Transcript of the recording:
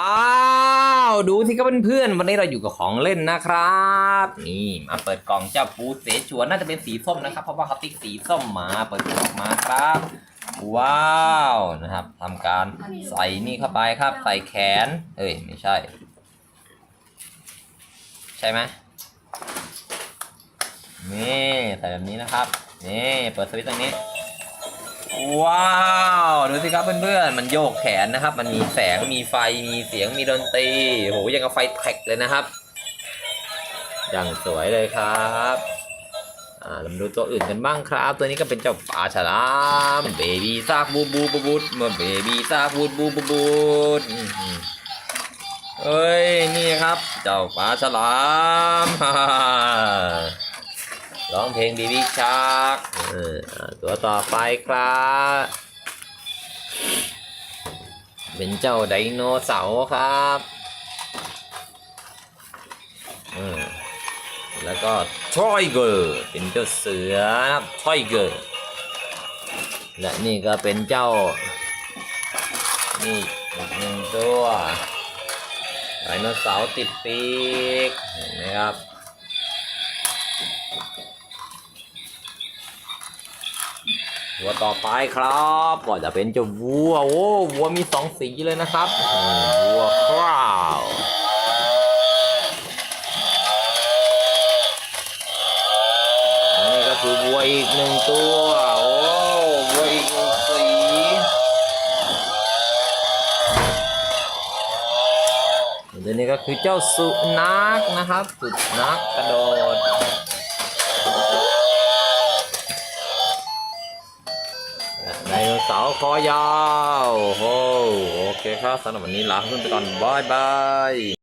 อ้าวดูสิครับเพื่อนๆวันนี้เราอยู่กับของเล่นนะครับ นี่มาเปิดกล่องเจ้าปูเสฉวนน่าจะเป็นสีส้มนะครับ เพราะว่าเขาติ๊กสีส้มมาเปิดกล่องอกมาครับ ว้าวนะครับทำการใส่นี่เข้าไปครับ ใส่แขน เอ้ยไม่ใช่ ใช่ไหมนี่ใส่แบบนี้นะครับ นี่เปิดสวิตช์ตรงนี้ ว้าว ดู ครับเพื่อนๆ มันโยกแขนนะครับ มันมีแสง มีไฟ มีเสียง มีดนตรีโหยังกับไฟแท็กเลยนะครับ อย่างสวยเลยครับอ่าเรามาดูตัวอื่นกันบ้างครับ ตัวนี้ก็เป็นเจ้าปลาฉลามเบบี้ซากบูบูบูบูดมาเบบี้ซากบูบูบูบูดเอ้ยนี่ครับ เจ้าปลาฉลามฮ่าฮ่าฮ่าร้องเพลงบีบีชาร์กตัวต่อไปครับ เป็นเจ้าไดโนเสาร์ครับอืมแล้วก็ทรอยเกอร์เป็นเจ้าเสือครับทรอยเกอร์และนี่ก็เป็นเจ้า นี่อีกหนึ่งตัวไดโนเสาร์ติดปีกเห็นไหมครับ ตัวต่อไปครับก็จะเป็นเจ้าวัวโอ้วัวมีสองสีเลยนะครับวัวคราวอันนี้ก็คือวัวอีกหนึ่งตัวโอ้วัวอีกหนึ่งสีตัวนี้ก็คือเจ้าสุนัขนะครับ สุนัขกระโดด ไดโนเสาร์คอยาวโอ้โหโอเคครับสำหรับวันนี้ลาเพื่อนไปก่อนบายบาย